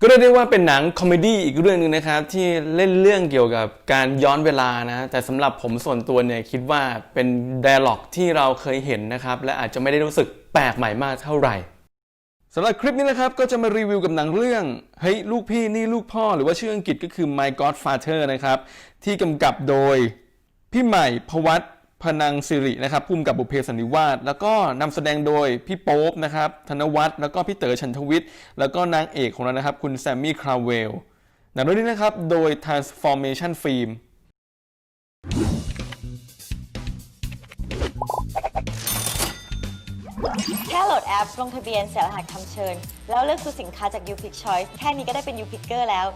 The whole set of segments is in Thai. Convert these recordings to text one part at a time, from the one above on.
ก็เรียกได้ว่าเป็นหนังคอมเมดี้อีกเรื่องหนึ่งนะครับ ที่เล่นเรื่องเกี่ยวกับการย้อนเวลานะ แต่สำหรับผมส่วนตัวเนี่ยคิดว่าเป็นไดอะล็อกที่เราเคยเห็นนะครับ และอาจจะไม่ได้รู้สึกแปลกใหม่มากเท่าไหร่สำหรับคลิปนี้นะครับ ก็จะมารีวิวกับหนังเรื่องเฮ้ยลูกพี่นี่ลูกพ่อหรือว่าชื่ออังกฤษก็คือ My Godfather นะครับ ที่กำกับโดยพี่ใหม่พวัต พนังสิรินะครับพุ่มกับบุเพสันนิวาสแล้วก็นำแสดงโดยพี่โป๊ปนะครับธนวัฒน์แล้วก็พี่เต๋อชันทวิทย์แล้วก็นางเอกของเรานะครับ คุณแซมมี่คราวเวลหนังเรื่องนี้นะครับ โดย Transformation Film แค่โหลดแอปลงทะเบียนเสียรหัสคำเชิญ แล้วเลือกซื้อสินค้าจาก u p i c Choice แค่นี้ก็ได้เป็น u p i c เกอร์แล้ว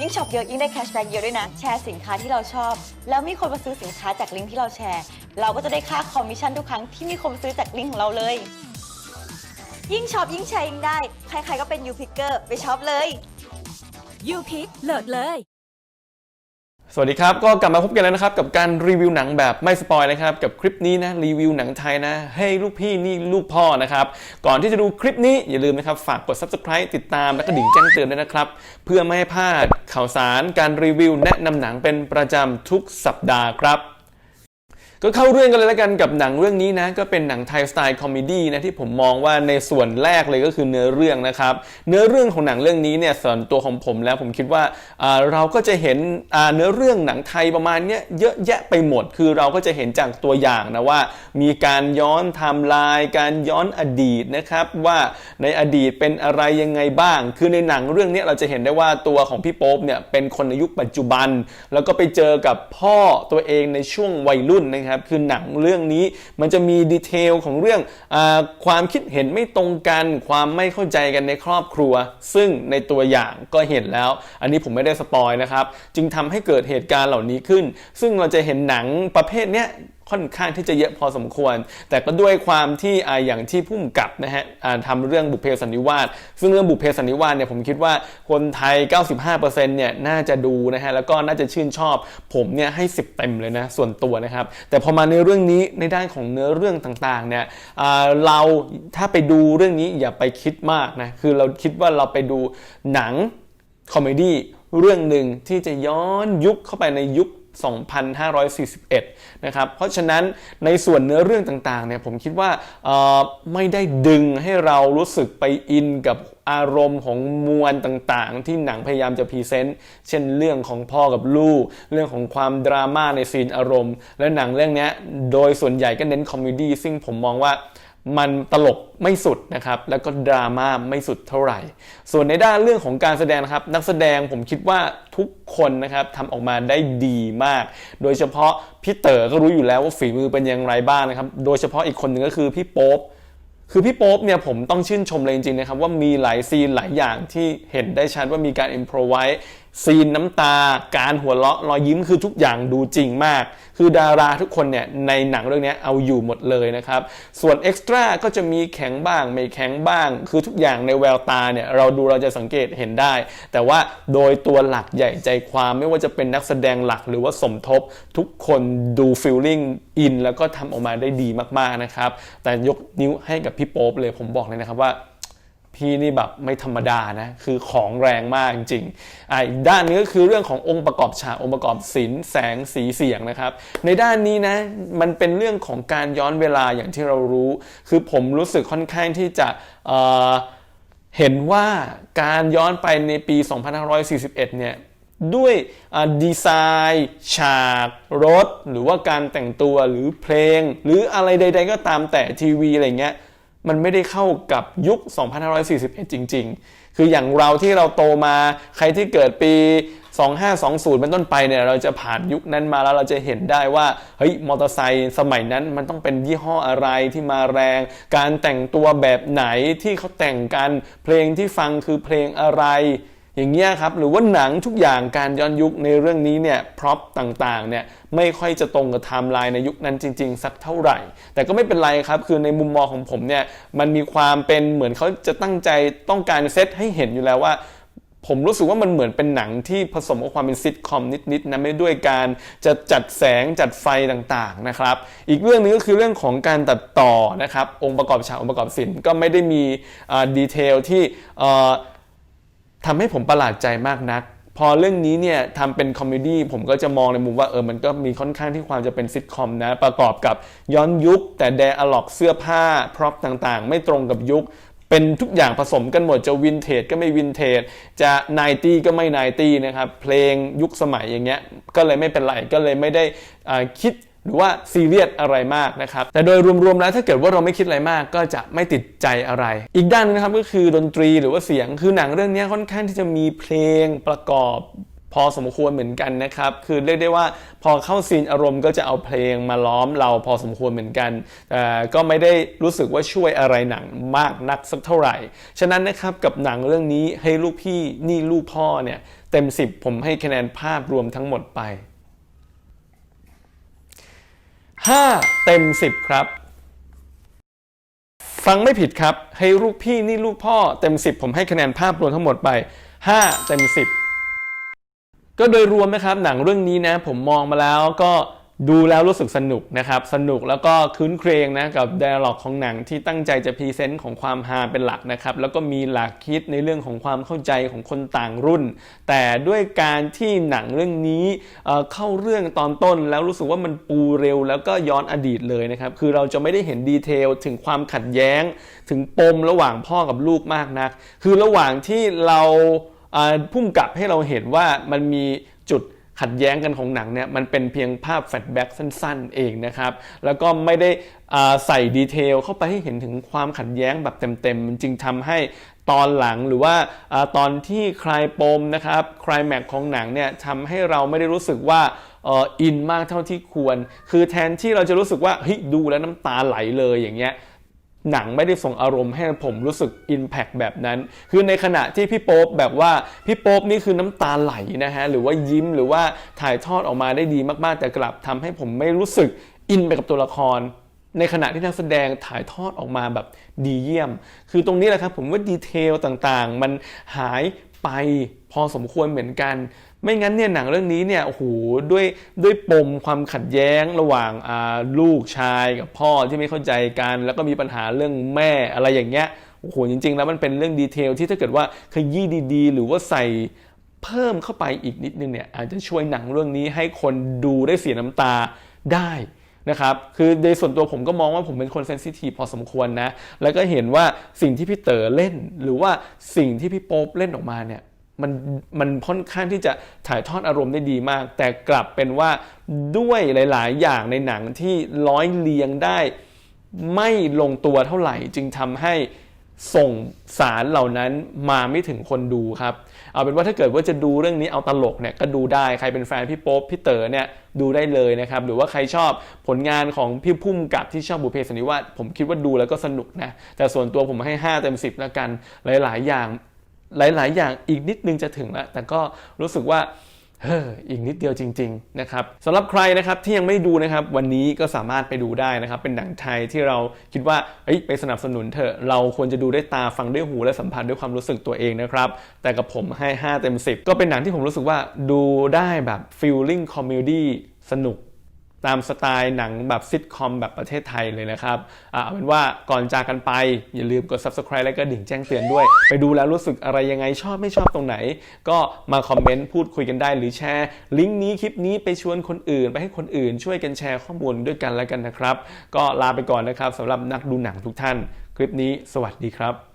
ยิ่งช็อปเยอะยิ่งได้แคชแบ็กเยอะด้วยนะ แชร์สินค้าที่เราชอบ แล้วมีคนมาซื้อสินค้าจากลิงก์ที่เราแชร์ เราก็จะได้ค่าคอมมิชชั่นทุกครั้งที่มีคนมาซื้อจากลิงก์ของเราเลย ยิ่งช็อปยิ่งแชร์ยิ่งได้ ใครๆก็เป็นยูพิกเกอร์ไปช็อปเลยยูพิกโหลดเลย สวัสดีครับ ก็กลับมาพบกันแล้วนะครับ กับการรีวิวหนังแบบไม่สปอยนะครับ กับคลิปนี้นะ รีวิวหนังไทยนะเฮ้ยลูกพี่นี่ลูกพ่อนะครับ ก่อนที่จะดูคลิปนี้อย่าลืมนะครับ ฝากกด subscribe ติดตามและก็ดิ่งแจ้งเตือนด้วยนะครับ เพื่อไม่ให้พลาดข่าวสารการรีวิวแนะนำหนังเป็นประจำทุกสัปดาห์ครับ ก็เข้าเรื่องกันเลยแล้วกันกับหนังเรื่องนี้นะ ก็เป็นหนังไทยสไตล์คอมเมดี้นะที่ผมมองว่าในส่วนแรกเลยก็คือเนื้อเรื่องนะครับ เนื้อเรื่องของหนังเรื่องนี้เนี่ยส่วนตัวของผมแล้วผมคิดว่าเราก็จะเห็นเนื้อเรื่องหนังไทยประมาณเนี้ยเยอะแยะไปหมด คือเราก็จะเห็นจากตัวอย่างนะว่า มีการย้อนไทม์ไลน์การย้อนอดีตนะครับว่าในอดีตเป็นอะไรยังไงบ้าง คือในหนังเรื่องนี้เราจะเห็นได้ว่าตัวของพี่โป๊ปเนี่ยเป็นคนในยุคปัจจุบัน แล้วก็ไปเจอกับพ่อตัวเองในช่วงวัยรุ่นนะครับคือหนังเรื่องนี้มันจะมีดีเทลของเรื่องอความคิดเห็นไม่ตรงกัน ความไม่เข้าใจกันในครอบครัว ซึ่งในตัวอย่างก็เห็นแล้ว อันนี้ผมไม่ได้สปอยนะครับ จึงทำให้เกิดเหตุการณ์เหล่านี้ขึ้น ซึ่งเราจะเห็นหนังประเภทเนี้ย ค่อนข้างที่จะเยอะพอสมควร แต่ก็ด้วยความที่อย่างที่พุ่มกับนะฮะทำเรื่องบุพเพสันนิวาสซึ่งเรื่องบุพเพสันนิวาสเนี่ยผมคิดว่าคนไทย 95%เนี่ยน่าจะดูนะฮะแล้วก็น่าจะชื่นชอบ ผมเนี่ยให้ 10 เต็มเลยนะส่วนตัวนะครับ แต่พอมาในเรื่องนี้ในด้านของเนื้อเรื่องต่างๆเนี่ยเราถ้าไปดูเรื่องนี้อย่าไปคิดมากนะคือเราคิดว่าเราไปดูหนังคอมเมดี้เรื่องหนึ่งที่จะย้อนยุคเข้าไปในยุค 2541 นะครับ เพราะฉะนั้นในส่วนเนื้อเรื่องต่างๆ เนี่ยผมคิดว่าไม่ได้ดึงให้เรารู้สึกไปอินกับอารมณ์ของมวลต่างๆ ที่หนังพยายามจะพรีเซนต์ เช่นเรื่องของพ่อกับลูก เรื่องของความดราม่าในซีนอารมณ์ และหนังเรื่องนี้โดยส่วนใหญ่ก็เน้นคอมเมดี้ซึ่งผมมองว่า มันตลกไม่สุดนะครับ แล้วก็ดราม่าไม่สุดเท่าไหร่ ส่วนในด้านเรื่องของการแสดงนะครับ นักแสดงผมคิดว่าทุกคนนะครับทำออกมาได้ดีมาก โดยเฉพาะพี่เต๋อก็รู้อยู่แล้วว่าฝีมือเป็นอย่างไรบ้างนะครับ โดยเฉพาะอีกคนหนึ่งก็คือพี่โป๊ปคือพี่โป๊ปเนี่ยผมต้องชื่นชมเลยจริงๆนะครับว่ามีหลายซีนหลายอย่างที่เห็นได้ชัดว่ามีการอิมพรไว้ซีนน้ำตา การหัวเราะรอยยิ้มคือทุกอย่างดูจริงมาก คือดาราทุกคนเนี่ยในหนังเรื่องนี้เอาอยู่หมดเลยนะครับ ส่วนเอ็กซ์ตร้าก็จะมีแข็งบ้าง ไม่แข็งบ้าง คือทุกอย่างในแววตาเนี่ยเราดูเราจะสังเกตเห็นได้ แต่ว่าโดยตัวหลักใหญ่ใจความไม่ว่าจะเป็นนักแสดงหลักหรือว่าสมทบ ทุกคนดูฟิลลิ่งอินแล้วก็ทำออกมาได้ดีมากๆนะครับ แต่ยกนิ้วให้กับพี่โป๊ปเลยผมบอกเลยนะครับว่า พี่นี่แบบไม่ธรรมดานะ คือของแรงมากจริงๆอีกด้านนึงก็คือเรื่องขององค์ประกอบฉากองค์ประกอบศิลป์แสงสีเสียงนะครับ ในด้านนี้นะมันเป็นเรื่องของการย้อนเวลาอย่างที่เรารู้ คือผมรู้สึกค่อนข้างที่จะเเห็นว่าการย้อนไปในปี 2541 เนี่ยด้วยดีไซน์ ฉาก รถ หรือว่าการแต่งตัวหรือเพลง หรืออะไรใด ๆ ก็ตามแต่ทีวีอะไรเงี้ย มันไม่ได้เข้ากับยุค 2541 จริง ๆ คืออย่างเราที่เราโตมาใครที่เกิดปี 2520 เป็นต้นไปเนี่ยเราจะผ่านยุคนั้นมาแล้วเราจะเห็นได้ว่าเฮ้ยมอเตอร์ไซค์สมัยนั้นมันต้องเป็นยี่ห้ออะไรที่มาแรง การแต่งตัวแบบไหนที่เขาแต่งกันเพลงที่ฟังคือเพลงอะไร อย่างเงี้ยครับหรือว่าหนังทุกอย่างการย้อนยุคในเรื่องนี้เนี่ยพร็อพต่างๆเนี่ยไม่ค่อยจะตรงกับไทม์ไลน์ในยุคนั้นจริง ๆ สักเท่าไหร่ แต่ก็ไม่เป็นไรครับคือในมุมมองของผมเนี่ยมันมีความเป็นเหมือนเขาจะตั้งใจต้องการเซตให้เห็นอยู่แล้วว่าผมรู้สึกว่ามันเหมือนเป็นหนังที่ผสมกับความเป็นซิทคอมนิดๆนะไม่ด้วยการจะจัดแสงจัดไฟต่างๆนะครับ อีกเรื่องหนึงก็คือเรื่องของการตัดต่อนะครับ องค์ประกอบฉากองค์ประกอบศิลป์ก็ไม่ได้มีดีเทลที่ ทำให้ผมประหลาดใจมากนัก พอเรื่องนี้เนี่ยทำเป็นคอมเมดี้ผมก็จะมองในมุมว่าเออมันก็มีค่อนข้างที่ความจะเป็นซิทคอมนะ ประกอบกับย้อนยุค แต่แดอะล็อกเสื้อผ้า พร็อพต่างๆ ไม่ตรงกับยุค เป็นทุกอย่างผสมกันหมดจะวินเทจก็ไม่วินเทจจะไนตี้ก็ไม่ไนตี้นะครับ เพลงยุคสมัยอย่างเงี้ยก็เลยไม่เป็นไรก็เลยไม่ได้คิด หรือว่าซีเรียสอะไรมากนะครับ แต่โดยรวมๆแล้วถ้าเกิดว่าเราไม่คิดอะไรมาก ก็จะไม่ติดใจอะไร อีกด้านนึงนะครับก็คือดนตรีหรือว่าเสียงคือหนังเรื่องนี้ค่อนข้างที่จะมีเพลงประกอบพอสมควรเหมือนกันนะครับ คือเรียกได้ว่าพอเข้าซีนอารมณ์ก็จะเอาเพลงมาล้อมเราพอสมควรเหมือนกัน แต่ก็ไม่ได้รู้สึกว่าช่วยอะไรหนังมากนักสักเท่าไหร่ ฉะนั้นนะครับกับหนังเรื่องนี้ให้ลูกพี่นี่ลูกพ่อเนี่ยเต็ม 10 ผมให้คะแนนภาพรวมทั้งหมดไป 5 เต็ม 10 ครับ ฟังไม่ผิดครับ ให้ลูกพี่นี่ลูกพ่อเต็ม 10 ผมให้คะแนนภาพรวมทั้งหมดไป 5 เต็ม 10 ก็โดยรวมนะครับหนังเรื่องนี้นะ ผมมองมาแล้วก็ ดูแล้วรู้สึกสนุกนะครับ สนุกแล้วก็คืนเครงนะกับ d ด a l ล็อกของหนังที่ตั้งใจจะพรีเซนต์ของความฮาเป็นหลักนะครับ แล้วก็มีหลักคิดในเรื่องของความเข้าใจของคนต่างรุ่น แต่ด้วยการที่หนังเรื่องนี้เเข้าเรื่องตอนต้น แล้วรู้สึกว่ามันปูเร็ว แล้วก็ย้อนอดีตเลยนะครับ คือเราจะไม่ได้เห็นดีเทลถึงความขัดแย้ง ถึงปมระหว่างพ่อกับลูกมากนัก คือระหว่างที่เราพุ่งกลับให้เราเห็นว่ามันมีจุด ขัดแย้งกันของหนังเนี่ยมันเป็นเพียงภาพแฟลชแบ็กสั้นๆ เองนะครับ แล้วก็ไม่ได้ใส่ดีเทลเข้าไปให้เห็นถึงความขัดแย้งแบบเต็มๆ มันจึงทำให้ตอนหลังหรือว่าอตอนที่คลายปมนะครับคลายแม็กของหนังเนี่ยทำให้เราไม่ได้รู้สึกว่าอินมากเท่าที่ควร คือแทนที่เราจะรู้สึกว่าเฮ้ยดูแล้วน้ำตาไหลเลยอย่างเงี้ย หนังไม่ได้ส่งอารมณ์ให้ผมรู้สึกอิมแพ t แบบนั้น คือในขณะที่พี่โป๊ปแบบว่าพี่โป๊ปนี่คือน้ำตาไหลนะฮะ หรือว่ายิ้มหรือว่าถ่ายทอดออกมาได้ดีมากๆ แต่กลับทำให้ผมไม่รู้สึกอินไปกับตัวละคร ในขณะที่นักแสดงถ่ายทอดออกมาแบบดีเยี่ยม คือตรงนี้แหละครับผมว่าดีเทลต่างๆ มันหายไปพอสมควรเหมือนกัน ไม่งั้นเนี่ยหนังเรื่องนี้เนี่ยโอ้โหด้วยด้วยปมความขัดแย้งระหว่างลูกชายกับพ่อที่ไม่เข้าใจกัน แล้วก็มีปัญหาเรื่องแม่อะไรอย่างเงี้ยโอ้โหจริง ๆ แล้วมันเป็นเรื่องดีเทลที่ถ้าเกิดว่าขยี้ดีๆ หรือว่าใส่เพิ่มเข้าไปอีกนิดนึงเนี่ยอาจจะช่วยหนังเรื่องนี้ให้คนดูได้เสียน้ำตาได้นะครับคือในส่วนตัวผมก็มองว่าผมเป็นคนเซนซิทีฟพอสมควรนะ แล้วก็เห็นว่าสิ่งที่พี่เต๋อเล่น หรือว่าสิ่งที่พี่โป๊ปเล่นออกมาเนี่ย มันมันค่อนข้างที่จะถ่ายทอดอารมณ์ได้ดีมาก แต่กลับเป็นว่าด้วยหลาย ๆ อย่างในหนังที่ร้อยเรียงได้ ไม่ลงตัวเท่าไหร่ จึงทำให้ส่งสารเหล่านั้นมาไม่ถึงคนดูครับ เอาเป็นว่าถ้าเกิดว่าจะดูเรื่องนี้เอาตลกเนี่ยก็ดูได้ใครเป็นแฟนพี่โป๊ปพี่เต๋อเนี่ยดูได้เลยนะครับ หรือว่าใครชอบผลงานของพี่พุ่มกับที่ชอบบุเพสันนิวาสผมคิดว่าดูแล้วก็สนุกนะ แต่ส่วนตัวผมให้ 5 เต็ม 10 แล้วกันหลาย ๆ อย่าง หลาย ๆ อย่างอีกนิดนึงจะถึงแล้ว แต่ก็รู้สึกว่าเฮ้ออีกนิดเดียวจริง ๆ นะครับสำหรับใครนะครับที่ยังไม่ดูนะครับ วันนี้ก็สามารถไปดูได้นะครับ เป็นหนังไทยที่เราคิดว่าเอ้ยไปสนับสนุนเถอะเราควรจะดูด้วยตาฟังด้วยหูและสัมผัสด้วยความรู้สึกตัวเองนะครับ แต่กับผมให้ 5 เต็ม 10 ก็เป็นหนังที่ผมรู้สึกว่าดูได้แบบ feeling comedy สนุก ตามสไตล์หนังแบบซิทคอมแบบประเทศไทยเลยนะครับเอาเป็นว่าก่อนจากกันไป อย่าลืมกด subscribe และก็ดิ่งแจ้งเตือนด้วย ไปดูแล้วรู้สึกอะไรยังไงชอบไม่ชอบตรงไหน ก็มาคอมเมนต์พูดคุยกันได้หรือแชร์ ลิงก์นี้คลิปนี้ไปชวนคนอื่น ไปให้คนอื่นช่วยกันแชร์ข้อมูลด้วยกันแล้วกันนะครับ ก็ลาไปก่อนนะครับสำหรับนักดูหนังทุกท่าน คลิปนี้สวัสดีครับ